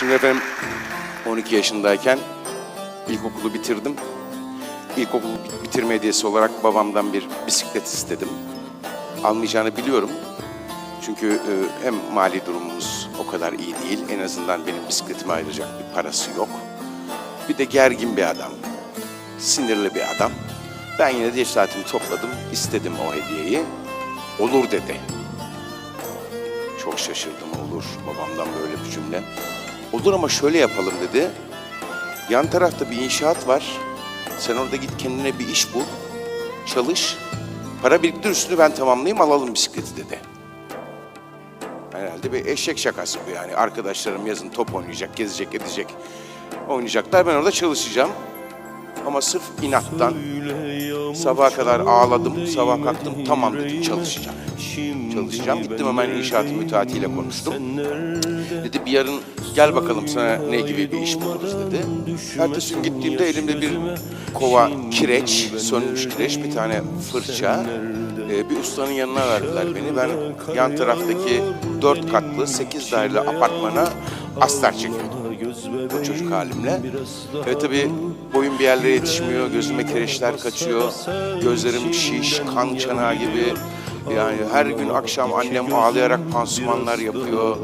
Şimdi efendim 12 yaşındayken ilkokulu bitirdim. İlkokulu bit- bitirme hediyesi olarak babamdan bir bisiklet istedim. Almayacağını biliyorum. Çünkü e, hem mali durumumuz o kadar iyi değil. En azından benim bisikletime ayıracak bir parası yok. Bir de gergin bir adam. Sinirli bir adam. Ben yine de cesaretimi topladım. istedim o hediyeyi. Olur dedi. Çok şaşırdım olur. Babamdan böyle bir cümle. Olur ama şöyle yapalım dedi. Yan tarafta bir inşaat var. Sen orada git kendine bir iş bul. Çalış. Para biriktir üstünü ben tamamlayayım alalım bisikleti dedi. Herhalde bir eşek şakası bu yani. Arkadaşlarım yazın top oynayacak, gezecek, edecek. Oynayacaklar. Ben orada çalışacağım. Ama sırf inattan sabaha kadar ağladım. Sabah kalktım tamam dedim çalışacağım. Çalışacağım. Gittim hemen inşaat müteahhitiyle konuştum. Dedi bir yarın gel bakalım sana ne gibi bir iş buluruz dedi. Ertesi gün gittiğimde elimde bir kova kireç, sönmüş kireç, bir tane fırça. Ee, bir ustanın yanına verdiler beni. Ben yan taraftaki dört katlı, sekiz daireli apartmana astar çekiyordum. O çocuk halimle. Ve tabii boyum bir yerlere yetişmiyor, gözüme kireçler kaçıyor. Gözlerim şiş, kan çanağı gibi. Yani her gün akşam annem ağlayarak pansumanlar yapıyor.